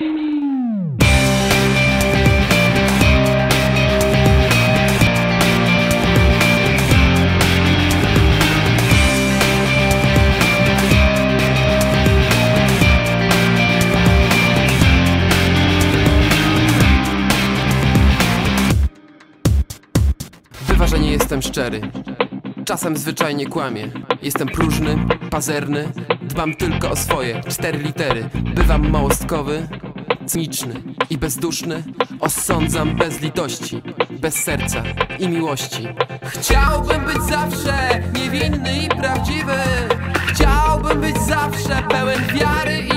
Bywa, że nie jestem szczery. Czasem zwyczajnie kłamię. Jestem próżny, pazerny, dbam tylko o swoje cztery litery. Bywam małostkowy, i bezduszny. Osądzam bez litości, bez serca i miłości. Chciałbym być zawsze niewinny i prawdziwy. Chciałbym być zawsze pełen wiary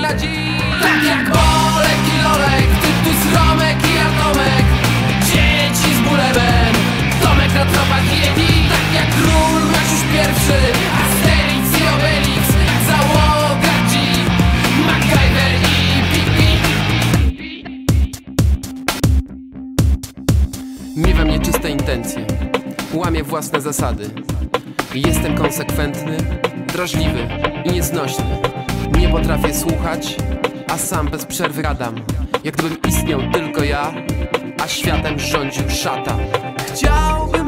Miewam nieczyste intencje, łamię własne zasady. Jestem konsekwentny, drażliwy i nieznośny. Nie potrafię słuchać, a sam bez przerwy gadam. Jak gdybym istniał tylko ja, a światem rządził szatan. Chciałbym